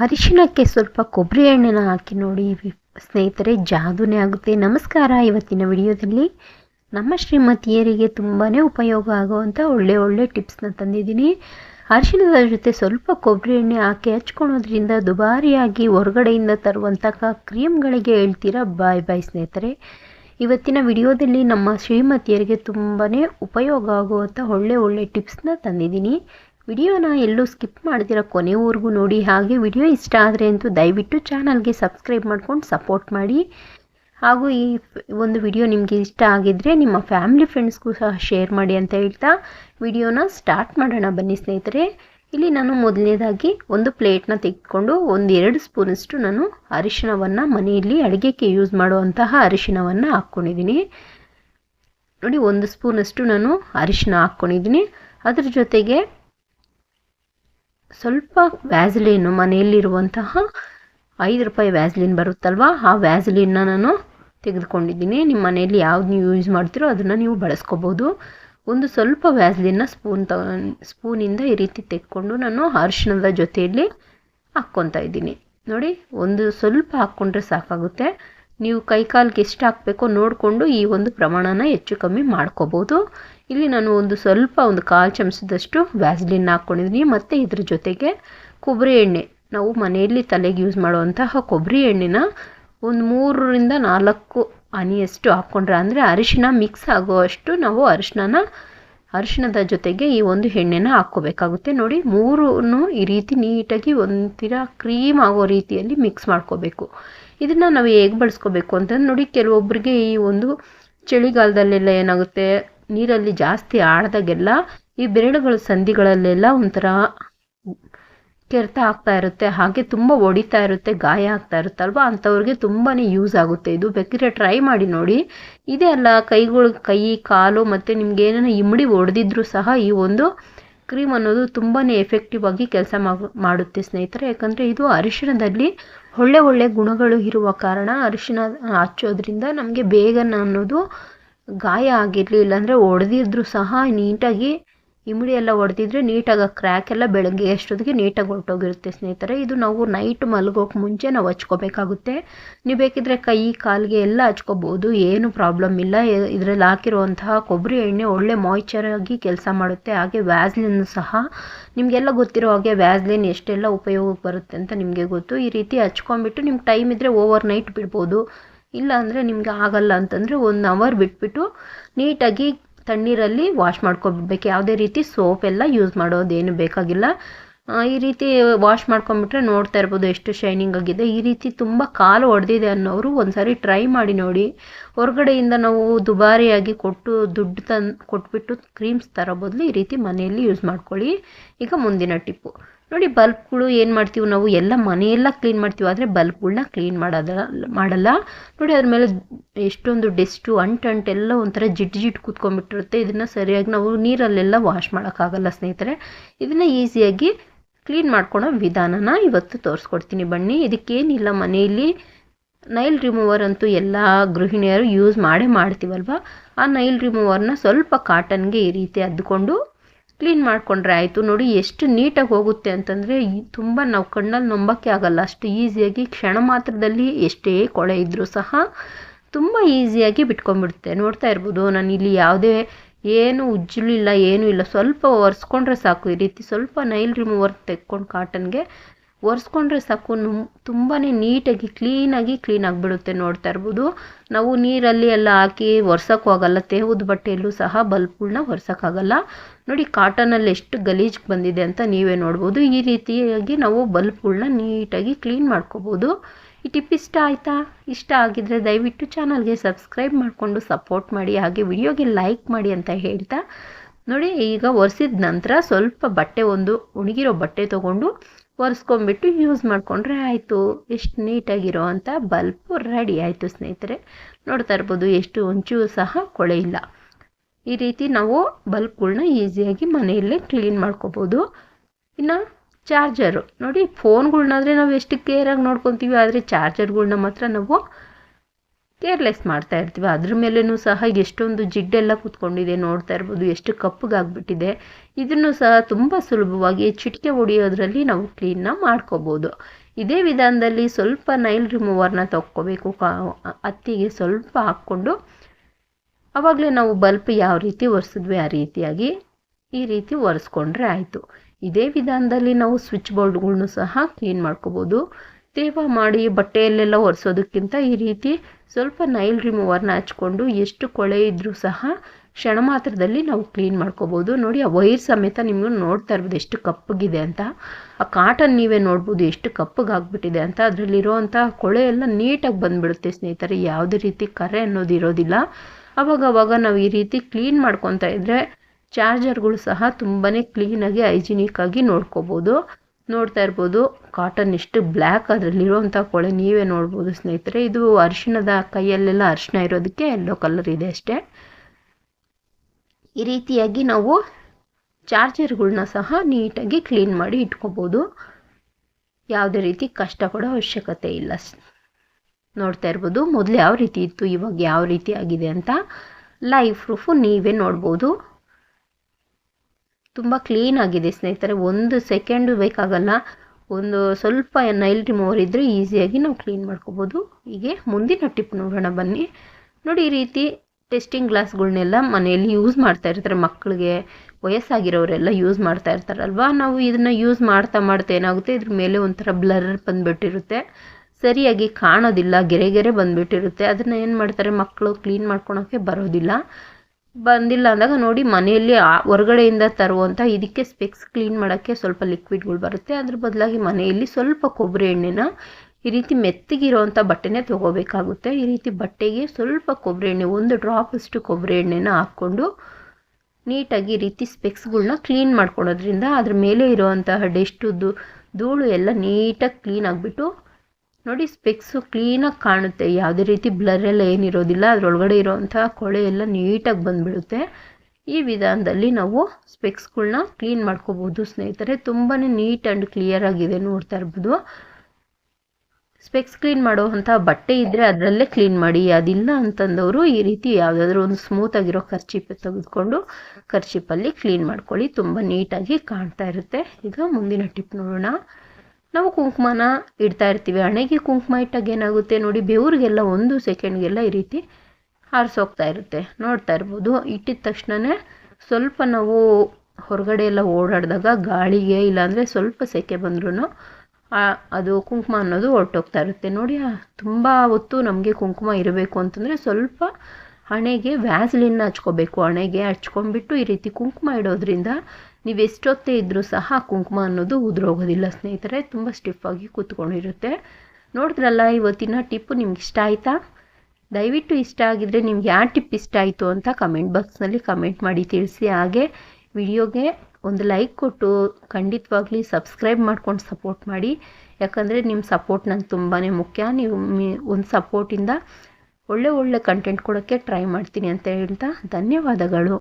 ಅರಿಶಿಣಕ್ಕೆ ಸ್ವಲ್ಪ ಕೊಬ್ಬರಿ ಎಣ್ಣೆನ ಹಾಕಿ ನೋಡಿ ಸ್ನೇಹಿತರೆ, ಜಾದೂನೇ ಆಗುತ್ತೆ. ನಮಸ್ಕಾರ. ಇವತ್ತಿನ ವಿಡಿಯೋದಲ್ಲಿ ನಮ್ಮ ಶ್ರೀಮತಿಯರಿಗೆ ತುಂಬಾ ಉಪಯೋಗ ಆಗುವಂಥ ಒಳ್ಳೆ ಒಳ್ಳೆ ಟಿಪ್ಸ್ನ ತಂದಿದ್ದೀನಿ. ಅರಿಶಿಣದ ಜೊತೆ ಸ್ವಲ್ಪ ಕೊಬ್ಬರಿ ಎಣ್ಣೆ ಹಾಕಿ ಹಚ್ಕೊಳೋದ್ರಿಂದ ದುಬಾರಿಯಾಗಿ ಹೊರಗಡೆಯಿಂದ ತರುವಂತಹ ಕ್ರೀಮ್ಗಳಿಗೆ ಹೇಳ್ತೀರಾ? ಬಾಯ್ ಬಾಯ್ ಸ್ನೇಹಿತರೆ. ಇವತ್ತಿನ ವಿಡಿಯೋದಲ್ಲಿ ನಮ್ಮ ಶ್ರೀಮತಿಯರಿಗೆ ತುಂಬಾ ಉಪಯೋಗ ಆಗುವಂಥ ಒಳ್ಳೆ ಒಳ್ಳೆ ಟಿಪ್ಸ್ನ ತಂದಿದ್ದೀನಿ. ವಿಡಿಯೋನ ಎಲ್ಲೂ ಸ್ಕಿಪ್ ಮಾಡಿದಿರ ಕೊನೆವರೆಗೂ ನೋಡಿ ಹಾಗೆ ವಿಡಿಯೋ ಇಷ್ಟ ಆದರೆ ಅಂತೂ ದಯವಿಟ್ಟು ಚಾನಲ್ಗೆ ಸಬ್ಸ್ಕ್ರೈಬ್ ಮಾಡ್ಕೊಂಡು ಸಪೋರ್ಟ್ ಮಾಡಿ. ಹಾಗೂ ಈ ಒಂದು ವಿಡಿಯೋ ನಿಮಗೆ ಇಷ್ಟ ಆಗಿದ್ದರೆ ನಿಮ್ಮ ಫ್ಯಾಮಿಲಿ ಫ್ರೆಂಡ್ಸ್ಗೂ ಸಹ ಶೇರ್ ಮಾಡಿ ಅಂತ ಹೇಳ್ತಾ ವಿಡಿಯೋನ ಸ್ಟಾರ್ಟ್ ಮಾಡೋಣ ಬನ್ನಿ ಸ್ನೇಹಿತರೆ. ಇಲ್ಲಿ ನಾನು ಮೊದಲನೇದಾಗಿ ಒಂದು ಪ್ಲೇಟ್ನ ತೆಗೆದುಕೊಂಡು ಒಂದು ಎರಡು ಸ್ಪೂನಷ್ಟು ನಾನು ಅರಿಶಿಣವನ್ನು ಮನೆಯಲ್ಲಿ ಅಡುಗೆಗೆ ಯೂಸ್ ಮಾಡುವಂತಹ ಅರಿಶಿಣವನ್ನು ಹಾಕ್ಕೊಂಡಿದ್ದೀನಿ. ನೋಡಿ, ಒಂದು ಸ್ಪೂನಷ್ಟು ನಾನು ಅರಿಶಿಣ ಹಾಕ್ಕೊಂಡಿದ್ದೀನಿ. ಅದ್ರ ಜೊತೆಗೆ ಸ್ವಲ್ಪ ವ್ಯಾಸ್ಲೀನು ಮನೆಯಲ್ಲಿರುವಂತಹ ಐದು ರೂಪಾಯಿ ವ್ಯಾಸ್ಲಿನ್ ಬರುತ್ತಲ್ವ? ಆ ವ್ಯಾಸ್ಲಿನ್ನ ನಾನು ತೆಗೆದುಕೊಂಡಿದ್ದೀನಿ. ನಿಮ್ಮ ಮನೆಯಲ್ಲಿ ಯಾವ್ದು ನೀವು ಯೂಸ್ ಮಾಡ್ತೀರೋ ಅದನ್ನು ನೀವು ಬಳಸ್ಕೋಬೋದು. ಒಂದು ಸ್ವಲ್ಪ ವ್ಯಾಸ್ಲಿನ್ನ ಸ್ಪೂನ್ ತ ಸ್ಪೂನಿಂದ ಈ ರೀತಿ ತೆಕ್ಕೊಂಡು ನಾನು ಅರಿಶಿನದ ಜೊತೆಯಲ್ಲಿ ಹಾಕ್ಕೊತಾ ಇದ್ದೀನಿ. ನೋಡಿ, ಒಂದು ಸ್ವಲ್ಪ ಹಾಕ್ಕೊಂಡ್ರೆ ಸಾಕಾಗುತ್ತೆ. ನೀವು ಕೈ ಕಾಲಿಗೆ ಎಷ್ಟು ಹಾಕಬೇಕೋ ನೋಡಿಕೊಂಡು ಈ ಒಂದು ಪ್ರಮಾಣನ ಹೆಚ್ಚು ಕಮ್ಮಿ ಮಾಡ್ಕೋಬೋದು. ಇಲ್ಲಿ ನಾನು ಒಂದು ಸ್ವಲ್ಪ ಒಂದು ಕಾಲು ಚಮಚದಷ್ಟು ವ್ಯಾಸ್ಲಿನ್ ಹಾಕ್ಕೊಂಡಿದ್ದೀನಿ ಮತ್ತು ಇದ್ರ ಜೊತೆಗೆ ಕೊಬ್ಬರಿ ಎಣ್ಣೆ. ನಾವು ಮನೆಯಲ್ಲಿ ತಲೆಗೆ ಯೂಸ್ ಮಾಡುವಂತಹ ಕೊಬ್ಬರಿ ಎಣ್ಣೆನ ಒಂದು ಮೂರರಿಂದ ನಾಲ್ಕು ಹನಿಯಷ್ಟು ಹಾಕ್ಕೊಂಡ್ರೆ ಅಂದರೆ ಅರಿಶಿನ ಮಿಕ್ಸ್ ಆಗುವಷ್ಟು ನಾವು ಅರಿಶಿಣನ, ಅರಿಶಿಣದ ಜೊತೆಗೆ ಈ ಒಂದು ಎಣ್ಣೆನ ಹಾಕ್ಕೋಬೇಕಾಗುತ್ತೆ. ನೋಡಿ ಮೂರೂ ಈ ರೀತಿ ನೀಟಾಗಿ ಒಂಥರ ಕ್ರೀಮ್ ಆಗೋ ರೀತಿಯಲ್ಲಿ ಮಿಕ್ಸ್ ಮಾಡ್ಕೋಬೇಕು. ಇದನ್ನು ನಾವು ಹೇಗೆ ಬಳಸ್ಕೋಬೇಕು ಅಂತಂದು ನೋಡಿ ಕೆಲವೊಬ್ಬರಿಗೆ ಈ ಒಂದು ಚಳಿಗಾಲದಲ್ಲೆಲ್ಲ ಏನಾಗುತ್ತೆ ನೀರಲ್ಲಿ ಜಾಸ್ತಿ ಆಡಿದಾಗೆಲ್ಲ ಈ ಬೆರಳುಗಳ ಸಂಧಿಗಳಲ್ಲೆಲ್ಲ ಒಂಥರ ಕೆರೆತ ಆಗ್ತಾ ಇರುತ್ತೆ. ಹಾಗೆ ತುಂಬ ಒಡಿತಾ ಇರುತ್ತೆ, ಗಾಯ ಆಗ್ತಾ ಇರುತ್ತಲ್ವ ಅಂಥವ್ರಿಗೆ ತುಂಬಾ ಯೂಸ್ ಆಗುತ್ತೆ. ಇದು ಬೇಕಿದ್ರೆ ಟ್ರೈ ಮಾಡಿ ನೋಡಿ. ಇದೇ ಅಲ್ಲ, ಕೈಗಳು, ಕೈ, ಕಾಲು ಮತ್ತು ನಿಮ್ಗೆ ಏನೇನು ಇಮ್ಮಡಿ ಒಡೆದಿದ್ರೂ ಸಹ ಈ ಒಂದು ಕ್ರೀಮ್ ಅನ್ನೋದು ತುಂಬಾ ಎಫೆಕ್ಟಿವ್ ಆಗಿ ಕೆಲಸ ಮಾಡುತ್ತೆ ಸ್ನೇಹಿತರೆ. ಯಾಕಂದರೆ ಇದು ಅರಿಶಿಣದಲ್ಲಿ ಒಳ್ಳೆ ಒಳ್ಳೆ ಗುಣಗಳು ಇರುವ ಕಾರಣ ಅರಿಶಿಣ ಹಚ್ಚೋದ್ರಿಂದ ನಮಗೆ ಬೇಗನ ಅನ್ನೋದು ಗಾಯ ಆಗಿರಲಿ ಇಲ್ಲಾಂದರೆ ಒಡೆದಿದ್ರು ಸಹ ನೀಟಾಗಿ ಇಮಿಡಿ ಎಲ್ಲ ಹೊಡೆದಿದ್ರೆ ನೀಟಾಗಿ ಕ್ರ್ಯಾಕ್ ಎಲ್ಲ ಬೆಳಗ್ಗೆ ಅಷ್ಟೊತ್ತಿಗೆ ನೀಟಾಗಿ ಹೊರಟೋಗಿರುತ್ತೆ ಸ್ನೇಹಿತರೆ. ಇದು ನಾವು ನೈಟ್ ಮಲಗೋಕೆ ಮುಂಚೆ ನಾವು ಹಚ್ಕೋಬೇಕಾಗುತ್ತೆ. ನೀವು ಬೇಕಿದ್ರೆ ಕೈ, ಕಾಲಿಗೆ ಎಲ್ಲ ಹಚ್ಕೋಬೋದು, ಏನು ಪ್ರಾಬ್ಲಮ್ ಇಲ್ಲ. ಇದರಲ್ಲಿ ಹಾಕಿರುವಂತಹ ಕೊಬ್ಬರಿ ಎಣ್ಣೆ ಒಳ್ಳೆ ಮಾಯ್ಚರ್ ಆಗಿ ಕೆಲಸ ಮಾಡುತ್ತೆ. ಹಾಗೆ ವ್ಯಾಸ್ಲಿನ್ ಸಹ ನಿಮಗೆಲ್ಲ ಗೊತ್ತಿರೋ ಹಾಗೆ ವ್ಯಾಸ್ಲಿನ್ ಎಷ್ಟೆಲ್ಲ ಉಪಯೋಗಕ್ಕೆ ಬರುತ್ತೆ ಅಂತ ನಿಮಗೆ ಗೊತ್ತು. ಈ ರೀತಿ ಹಚ್ಕೊಂಡ್ಬಿಟ್ಟು ನಿಮ್ಗೆ ಟೈಮ್ ಇದ್ದರೆ ಓವರ್ ನೈಟ್ ಬಿಡ್ಬೋದು. ಇಲ್ಲ ಅಂದರೆ ನಿಮಗೆ ಆಗಲ್ಲ ಅಂತಂದರೆ ಒನ್ ಅವರ್ ಬಿಟ್ಬಿಟ್ಟು ನೀಟಾಗಿ ತಣ್ಣೀರಲ್ಲಿ ವಾಶ್ ಮಾಡ್ಕೊಬಿಡ್ಬೇಕು. ಯಾವುದೇ ರೀತಿ ಸೋಪ್ ಎಲ್ಲ ಯೂಸ್ ಮಾಡೋದೇನು ಬೇಕಾಗಿಲ್ಲ. ಈ ರೀತಿ ವಾಶ್ ಮಾಡ್ಕೊಂಬಿಟ್ರೆ ನೋಡ್ತಾ ಇರ್ಬೋದು ಎಷ್ಟು ಶೈನಿಂಗ್ ಆಗಿದೆ. ಈ ರೀತಿ ತುಂಬ ಕಾಲು ಒಡೆದಿದೆ ಅನ್ನೋರು ಒಂದ್ಸರಿ ಟ್ರೈ ಮಾಡಿ ನೋಡಿ. ಹೊರಗಡೆಯಿಂದ ನಾವು ದುಬಾರಿಯಾಗಿ ಕೊಟ್ಟು ದುಡ್ಡು ತಂದು ಕೊಟ್ಬಿಟ್ಟು ಕ್ರೀಮ್ಸ್ ತರೋ ಬದಲು ಈ ರೀತಿ ಮನೆಯಲ್ಲಿ ಯೂಸ್ ಮಾಡ್ಕೊಳ್ಳಿ. ಈಗ ಮುಂದಿನ ಟಿಪ್ಪು ನೋಡಿ ಬಲ್ಬ್ಗಳು ಏನು ಮಾಡ್ತೀವಿ ನಾವು? ಎಲ್ಲ ಮನೆಯೆಲ್ಲ ಕ್ಲೀನ್ ಮಾಡ್ತೀವಿ. ಆದರೆ ಬಲ್ಬ್ಗಳನ್ನ ಕ್ಲೀನ್ ಮಾಡೋದ, ಮಾಡಲ್ಲ. ನೋಡಿ ಅದ್ರ ಮೇಲೆ ಎಷ್ಟೊಂದು ಡೆಸ್ಟು ಅಂಟಂಟೆಲ್ಲ ಒಂಥರ ಜಿಟ್ ಜಿಟ್ ಕೂತ್ಕೊಂಡ್ಬಿಟ್ಟಿರುತ್ತೆ. ಇದನ್ನು ಸರಿಯಾಗಿ ನಾವು ನೀರಲ್ಲೆಲ್ಲ ವಾಶ್ ಮಾಡೋಕ್ಕಾಗಲ್ಲ ಸ್ನೇಹಿತರೆ. ಇದನ್ನು ಈಸಿಯಾಗಿ ಕ್ಲೀನ್ ಮಾಡ್ಕೊಳೋ ವಿಧಾನನ ಇವತ್ತು ತೋರಿಸ್ಕೊಡ್ತೀನಿ ಬನ್ನಿ. ಇದಕ್ಕೇನಿಲ್ಲ ಮನೆಯಲ್ಲಿ. ನೈಲ್ ರಿಮೂವರ್ ಅಂತೂ ಎಲ್ಲ ಗೃಹಿಣಿಯರು ಯೂಸ್ ಮಾಡೇ ಮಾಡ್ತೀವಲ್ವ? ಆ ನೈಲ್ ರಿಮೂವರ್ನ ಸ್ವಲ್ಪ ಕಾಟನ್ಗೆ ಈ ರೀತಿ ಅದ್ದುಕೊಂಡು ಕ್ಲೀನ್ ಮಾಡಿಕೊಂಡ್ರೆ ಆಯಿತು. ನೋಡಿ, ಎಷ್ಟು ನೀಟಾಗಿ ಹೋಗುತ್ತೆ ಅಂತಂದರೆ ತುಂಬ ನಾವು ಕಣ್ಣಲ್ಲಿ ನಂಬೋಕ್ಕೆ ಆಗಲ್ಲ. ಅಷ್ಟು ಈಸಿಯಾಗಿ ಕ್ಷಣ ಮಾತ್ರದಲ್ಲಿ ಎಷ್ಟೇ ಕೊಳೆ ಇದ್ದರೂ ಸಹ ತುಂಬ ಈಸಿಯಾಗಿ ಬಿಟ್ಕೊಂಡ್ಬಿಡುತ್ತೆ. ನೋಡ್ತಾ ಇರ್ಬೋದು, ನಾನು ಇಲ್ಲಿ ಯಾವುದೇ ಏನು ಉಜ್ಜಲಿಲ್ಲ, ಏನೂ ಇಲ್ಲ. ಸ್ವಲ್ಪ ಒರೆಸ್ಕೊಂಡ್ರೆ ಸಾಕು. ಈ ರೀತಿ ಸ್ವಲ್ಪ ನೈಲ್ ರಿಮೂವರ್ ತೆಕ್ಕೊಂಡು ಕಾಟನ್ಗೆ ಒರೆಸ್ಕೊಂಡ್ರೆ ಸಾಕು ತುಂಬಾ ನೀಟಾಗಿ, ಕ್ಲೀನಾಗಿ ಕ್ಲೀನ್ ಆಗಿಬಿಡುತ್ತೆ ನೋಡ್ತಾ ಇರ್ಬೋದು. ನಾವು ನೀರಲ್ಲಿ ಎಲ್ಲ ಹಾಕಿ ಒರ್ಸೋಕ್ಕೂ ಆಗಲ್ಲ ತೇವದ ಬಟ್ಟೆಯಲ್ಲೂ ಸಹ ಬಲ್ಬ್ಗಳನ್ನ ಒರ್ಸೋಕ್ಕಾಗಲ್ಲ. ನೋಡಿ, ಕಾಟನಲ್ಲಿ ಎಷ್ಟು ಗಲೀಜಿಗೆ ಬಂದಿದೆ ಅಂತ ನೀವೇ ನೋಡ್ಬೋದು. ಈ ರೀತಿಯಾಗಿ ನಾವು ಬಲ್ಬ್ಗಳನ್ನ ನೀಟಾಗಿ ಕ್ಲೀನ್ ಮಾಡ್ಕೋಬೋದು. ಈ ಟಿಪ್ ಇಷ್ಟ ಆಯಿತಾ? ಇಷ್ಟ ಆಗಿದ್ರೆ ದಯವಿಟ್ಟು ಚಾನಲ್ಗೆ ಸಬ್ಸ್ಕ್ರೈಬ್ ಮಾಡಿಕೊಂಡು ಸಪೋರ್ಟ್ ಮಾಡಿ, ಹಾಗೆ ವಿಡಿಯೋಗೆ ಲೈಕ್ ಮಾಡಿ ಅಂತ ಹೇಳ್ತಾ. ನೋಡಿ, ಈಗ ಒರೆಸಿದ ನಂತರ ಸ್ವಲ್ಪ ಬಟ್ಟೆ ಒಂದು ಒಣಗಿರೋ ಬಟ್ಟೆ ತೊಗೊಂಡು ಒರೆಸ್ಕೊಂಬಿಟ್ಟು ಯೂಸ್ ಮಾಡಿಕೊಂಡ್ರೆ ಆಯಿತು. ಎಷ್ಟು ನೀಟಾಗಿರೋ ಅಂಥ ಬಲ್ಪ್ ರೆಡಿ ಆಯಿತು ಸ್ನೇಹಿತರೆ. ನೋಡ್ತಾ ಇರ್ಬೋದು, ಎಷ್ಟು ಒಂಚೂರು ಸಹ ಕೊಳೆ ಇಲ್ಲ. ಈ ರೀತಿ ನಾವು ಬಲ್ಬ್ಗಳ್ನ ಈಸಿಯಾಗಿ ಮನೆಯಲ್ಲೇ ಕ್ಲೀನ್ ಮಾಡ್ಕೋಬೋದು. ಇನ್ನು ಚಾರ್ಜರು ನೋಡಿ ಫೋನ್ಗಳ್ನಾದರೆ ನಾವು ಎಷ್ಟು ಕೇರಾಗಿ ನೋಡ್ಕೊತೀವಿ, ಆದರೆ ಚಾರ್ಜರ್ಗಳ್ನ ಮಾತ್ರ ನಾವು ಕೇರ್ಲೆಸ್ ಮಾಡ್ತಾ ಇರ್ತೀವಿ. ಅದ್ರ ಮೇಲೂ ಸಹ ಎಷ್ಟೊಂದು ಜಿಡ್ಡೆಲ್ಲ ಕೂತ್ಕೊಂಡಿದೆ, ನೋಡ್ತಾ ಇರ್ಬೋದು, ಎಷ್ಟು ಕಪ್ಪಗಾಗ್ಬಿಟ್ಟಿದೆ. ಇದನ್ನು ಸಹ ತುಂಬ ಸುಲಭವಾಗಿ ಚಿಟಿಕೆ ಹೊಡೆಯೋದ್ರಲ್ಲಿ ನಾವು ಕ್ಲೀನ್ನ ಮಾಡ್ಕೋಬೋದು. ಇದೇ ವಿಧಾನದಲ್ಲಿ ಸ್ವಲ್ಪ ನೈಲ್ ರಿಮೂವರ್ನ ತೊಗೋಬೇಕು ಹತ್ತಿಗೆ ಸ್ವಲ್ಪ ಹಾಕ್ಕೊಂಡು ಆವಾಗಲೇ ನಾವು ಬಲ್ಪ್ ಯಾವ ರೀತಿ ಒರೆಸಿದ್ವಿ, ಆ ರೀತಿಯಾಗಿ ಈ ರೀತಿ ಒರೆಸ್ಕೊಂಡ್ರೆ ಆಯಿತು. ಇದೇ ವಿಧಾನದಲ್ಲಿ ನಾವು ಸ್ವಿಚ್ ಬೋರ್ಡ್ಗಳ್ನು ಸಹ ಕ್ಲೀನ್ ಮಾಡ್ಕೋಬೋದು. ತೇವ ಮಾಡಿ ಬಟ್ಟೆಯಲ್ಲೆಲ್ಲ ಒರೆಸೋದಕ್ಕಿಂತ ಈ ರೀತಿ ಸ್ವಲ್ಪ ನೈಲ್ ರಿಮೂವರ್ನ ಹಚ್ಕೊಂಡು ಎಷ್ಟು ಕೊಳೆ ಇದ್ದರೂ ಸಹ ಕ್ಷಣ ಮಾತ್ರದಲ್ಲಿ ನಾವು ಕ್ಲೀನ್ ಮಾಡ್ಕೋಬೋದು. ನೋಡಿ, ಆ ವೈರ್ ಸಮೇತ ನಿಮ್ಗೆ ನೋಡ್ತಾ ಇರ್ಬೋದು ಎಷ್ಟು ಕಪ್ಪಗಿದೆ ಅಂತ. ಆ ಕಾಟನ್ ನೀವೇ ನೋಡ್ಬೋದು ಎಷ್ಟು ಕಪ್ಪಗಾಗ್ಬಿಟ್ಟಿದೆ ಅಂತ. ಅದರಲ್ಲಿರೋವಂಥ ಕೊಳೆ ಎಲ್ಲ ನೀಟಾಗಿ ಬಂದುಬಿಡುತ್ತೆ ಸ್ನೇಹಿತರೆ. ಯಾವುದೇ ರೀತಿ ಕರೆ ಅನ್ನೋದು ಇರೋದಿಲ್ಲ. ಅವಾಗ ಅವಾಗ ನಾವು ಈ ರೀತಿ ಕ್ಲೀನ್ ಮಾಡ್ಕೊತಾ ಇದ್ದರೆ ಚಾರ್ಜರ್ಗಳು ಸಹ ತುಂಬಾ ಕ್ಲೀನಾಗಿ ಹೈಜಿನಿಕ್ಕಾಗಿ ನೋಡ್ಕೋಬೋದು. ನೋಡ್ತಾ ಇರ್ಬೋದು. ಕಾಟನ್ ಎಷ್ಟು ಬ್ಲ್ಯಾಕ್ ಅದರಲ್ಲಿರುವಂಥ ಕೊಳೆ ನೀವೇ ನೋಡ್ಬೋದು ಸ್ನೇಹಿತರೆ. ಇದು ಅರಿಶಿಣದ ಕೈಯಲ್ಲೆಲ್ಲ ಅರಿಶಿಣ ಇರೋದಕ್ಕೆ ಎಲ್ಲೋ ಕಲರ್ ಇದೆ ಅಷ್ಟೇ. ಈ ರೀತಿಯಾಗಿ ನಾವು ಚಾರ್ಜರ್ಗಳ್ನ ಸಹ ನೀಟಾಗಿ ಕ್ಲೀನ್ ಮಾಡಿ ಇಟ್ಕೋಬೋದು. ಯಾವುದೇ ರೀತಿ ಕಷ್ಟ ಪಡೋ ಅವಶ್ಯಕತೆ ಇಲ್ಲ. ನೋಡ್ತಾ ಇರ್ಬೋದು ಮೊದಲು ಯಾವ ರೀತಿ ಇತ್ತು, ಇವಾಗ ಯಾವ ರೀತಿ ಆಗಿದೆ ಅಂತ ಲೈವ್ ಪ್ರೂಫು ನೀವೇ ನೋಡ್ಬೋದು. ತುಂಬ ಕ್ಲೀನ್ ಆಗಿದೆ ಸ್ನೇಹಿತರೆ. ಒಂದು ಸೆಕೆಂಡು ಬೇಕಾಗಲ್ಲ. ಒಂದು ಸ್ವಲ್ಪ ನೈಲ್ ರಿಮೂವರ್ ಇದ್ದರೆ ಈಸಿಯಾಗಿ ನಾವು ಕ್ಲೀನ್ ಮಾಡ್ಕೋಬೋದು. ಹೀಗೆ ಮುಂದಿನ ಟಿಪ್ ನೋಡೋಣ ಬನ್ನಿ. ನೋಡಿ ಈ ರೀತಿ ಟೆಸ್ಟಿಂಗ್ ಗ್ಲಾಸ್ಗಳನ್ನೆಲ್ಲ ಮನೆಯಲ್ಲಿ ಯೂಸ್ ಮಾಡ್ತಾ ಇರ್ತಾರೆ. ಮಕ್ಕಳಿಗೆ ವಯಸ್ಸಾಗಿರೋರೆಲ್ಲ ಯೂಸ್ ಮಾಡ್ತಾ ಇರ್ತಾರಲ್ವ? ನಾವು ಇದನ್ನು ಯೂಸ್ ಮಾಡ್ತಾ ಮಾಡ್ತಾ ಏನಾಗುತ್ತೆ? ಇದ್ರ ಮೇಲೆ ಒಂಥರ ಬ್ಲರ್ ಬಂದುಬಿಟ್ಟಿರುತ್ತೆ. ಸರಿಯಾಗಿ ಕಾಣೋದಿಲ್ಲ, ಗೆರೆ ಗೆರೆ ಬಂದುಬಿಟ್ಟಿರುತ್ತೆ. ಅದನ್ನು ಏನು ಮಾಡ್ತಾರೆ? ಮಕ್ಕಳು ಕ್ಲೀನ್ ಮಾಡ್ಕೊಳೋಕ್ಕೆ ಬರೋದಿಲ್ಲ. ಬಂದಿಲ್ಲ ಅಂದಾಗ ನೋಡಿ ಮನೆಯಲ್ಲಿ ಹೊರಗಡೆಯಿಂದ ತರುವಂಥ ಇದಕ್ಕೆ ಸ್ಪೆಕ್ಸ್ ಕ್ಲೀನ್ ಮಾಡೋಕ್ಕೆ ಸ್ವಲ್ಪ ಲಿಕ್ವಿಡ್ಗಳು ಬರುತ್ತೆ. ಅದ್ರ ಬದಲಾಗಿ ಮನೆಯಲ್ಲಿ ಸ್ವಲ್ಪ ಕೊಬ್ಬರಿ ಎಣ್ಣೆನ ಈ ರೀತಿ ಮೆತ್ತಗಿರೋವಂಥ ಬಟ್ಟೆನೇ ತೊಗೋಬೇಕಾಗುತ್ತೆ. ಈ ರೀತಿ ಬಟ್ಟೆಗೆ ಸ್ವಲ್ಪ ಕೊಬ್ಬರಿ ಎಣ್ಣೆ, ಒಂದು ಡ್ರಾಪಷ್ಟು ಕೊಬ್ಬರಿ ಎಣ್ಣೆನ ಹಾಕ್ಕೊಂಡು ನೀಟಾಗಿ ಈ ರೀತಿ ಸ್ಪೆಕ್ಸ್ಗಳನ್ನ ಕ್ಲೀನ್ ಮಾಡ್ಕೊಳೋದ್ರಿಂದ ಅದ್ರ ಮೇಲೆ ಇರುವಂತಹ ಡೆಸ್ಟು ಧೂಳು ಎಲ್ಲ ನೀಟಾಗಿ ಕ್ಲೀನ್ ಆಗಿಬಿಟ್ಟು ನೋಡಿ, ಸ್ಪೆಕ್ಸು ಕ್ಲೀನಾಗಿ ಕಾಣುತ್ತೆ. ಯಾವುದೇ ರೀತಿ ಬ್ಲರ್ ಎಲ್ಲ ಏನಿರೋದಿಲ್ಲ. ಅದರೊಳಗಡೆ ಇರೋವಂಥ ಕೊಳೆ ಎಲ್ಲ ನೀಟಾಗಿ ಬಂದುಬಿಡುತ್ತೆ. ಈ ವಿಧಾನದಲ್ಲಿ ನಾವು ಸ್ಪೆಕ್ಸ್ಗಳನ್ನ ಕ್ಲೀನ್ ಮಾಡ್ಕೋಬೋದು ಸ್ನೇಹಿತರೆ. ತುಂಬಾ ನೀಟ್ ಆ್ಯಂಡ್ ಕ್ಲಿಯರ್ ಆಗಿದೆ ನೋಡ್ತಾ ಇರ್ಬೋದು. ಸ್ಪೆಕ್ಸ್ ಕ್ಲೀನ್ ಮಾಡುವಂಥ ಬಟ್ಟೆ ಇದ್ದರೆ ಅದರಲ್ಲೇ ಕ್ಲೀನ್ ಮಾಡಿ. ಅದಿಲ್ಲ ಅಂತಂದವರು ಈ ರೀತಿ ಯಾವುದಾದ್ರೂ ಒಂದು ಸ್ಮೂತಾಗಿರೋ ಖರ್ಚಿಪ್ ತೆಗೆದುಕೊಂಡು ಖರ್ಚಿಪ್ಪಲ್ಲಿ ಕ್ಲೀನ್ ಮಾಡ್ಕೊಳ್ಳಿ. ತುಂಬ ನೀಟಾಗಿ ಕಾಣ್ತಾ ಇರುತ್ತೆ. ಈಗ ಮುಂದಿನ ಟಿಪ್ ನೋಡೋಣ. ನಾವು ಕುಂಕುಮನ ಇಡ್ತಾ ಇರ್ತೀವಿ. ಹಣೆಗೆ ಕುಂಕುಮ ಇಟ್ಟಾಗ ಏನಾಗುತ್ತೆ ನೋಡಿ, ಬೆವ್ರಿಗೆಲ್ಲ ಒಂದು ಸೆಕೆಂಡ್ಗೆಲ್ಲ ಈ ರೀತಿ ಹಾರಿಸೋಗ್ತಾ ಇರುತ್ತೆ. ನೋಡ್ತಾ ಇರ್ಬೋದು. ಇಟ್ಟಿದ ತಕ್ಷಣವೇ ಸ್ವಲ್ಪ ನಾವು ಹೊರಗಡೆ ಎಲ್ಲ ಓಡಾಡಿದಾಗ ಗಾಳಿಗೆ ಇಲ್ಲಾಂದರೆ ಸ್ವಲ್ಪ ಸೆಕೆ ಬಂದ್ರೂ ಅದು ಕುಂಕುಮ ಅನ್ನೋದು ಹೊರಟೋಗ್ತಾ ಇರುತ್ತೆ. ನೋಡಿ ತುಂಬ ಹೊತ್ತು ನಮಗೆ ಕುಂಕುಮ ಇರಬೇಕು ಅಂತಂದರೆ ಸ್ವಲ್ಪ ಹಣೆಗೆ ವ್ಯಾಸ್ಲಿನ್ ಹಚ್ಕೋಬೇಕು. ಹಣೆಗೆ ಹಚ್ಕೊಂಡ್ಬಿಟ್ಟು ಈ ರೀತಿ ಕುಂಕುಮ ಇಡೋದ್ರಿಂದ ನೀವು ಎಷ್ಟೊತ್ತೇ ಇದ್ದರೂ ಸಹ ಕುಂಕುಮ ಅನ್ನೋದು ಉದುರೋಗೋದಿಲ್ಲ ಸ್ನೇಹಿತರೆ. ತುಂಬ ಸ್ಟಿಫಾಗಿ ಕೂತ್ಕೊಂಡಿರುತ್ತೆ. ನೋಡಿದ್ರಲ್ಲ, ಇವತ್ತಿನ ಟಿಪ್ಪು ನಿಮ್ಗೆ ಇಷ್ಟ ಆಯಿತಾ? ದಯವಿಟ್ಟು ಇಷ್ಟ ಆಗಿದ್ರೆ ನಿಮ್ಗೆ ಯಾವ ಟಿಪ್ ಇಷ್ಟ ಆಯಿತು ಅಂತ ಕಮೆಂಟ್ ಬಾಕ್ಸ್ನಲ್ಲಿ ಕಮೆಂಟ್ ಮಾಡಿ ತಿಳಿಸಿ. ಹಾಗೆ ವಿಡಿಯೋಗೆ ಒಂದು ಲೈಕ್ ಕೊಟ್ಟು ಖಂಡಿತವಾಗ್ಲಿ ಸಬ್ಸ್ಕ್ರೈಬ್ ಮಾಡ್ಕೊಂಡು ಸಪೋರ್ಟ್ ಮಾಡಿ. ಯಾಕಂದರೆ ನಿಮ್ಮ ಸಪೋರ್ಟ್ ನಂಗೆ ತುಂಬಾ ಮುಖ್ಯ. ನೀವು ಒಂದು ಸಪೋರ್ಟಿಂದ ಒಳ್ಳೆ ಒಳ್ಳೆ ಕಂಟೆಂಟ್ ಕೊಡೋಕ್ಕೆ ಟ್ರೈ ಮಾಡ್ತೀನಿ ಅಂತ ಹೇಳ್ತಾ ಧನ್ಯವಾದಗಳು.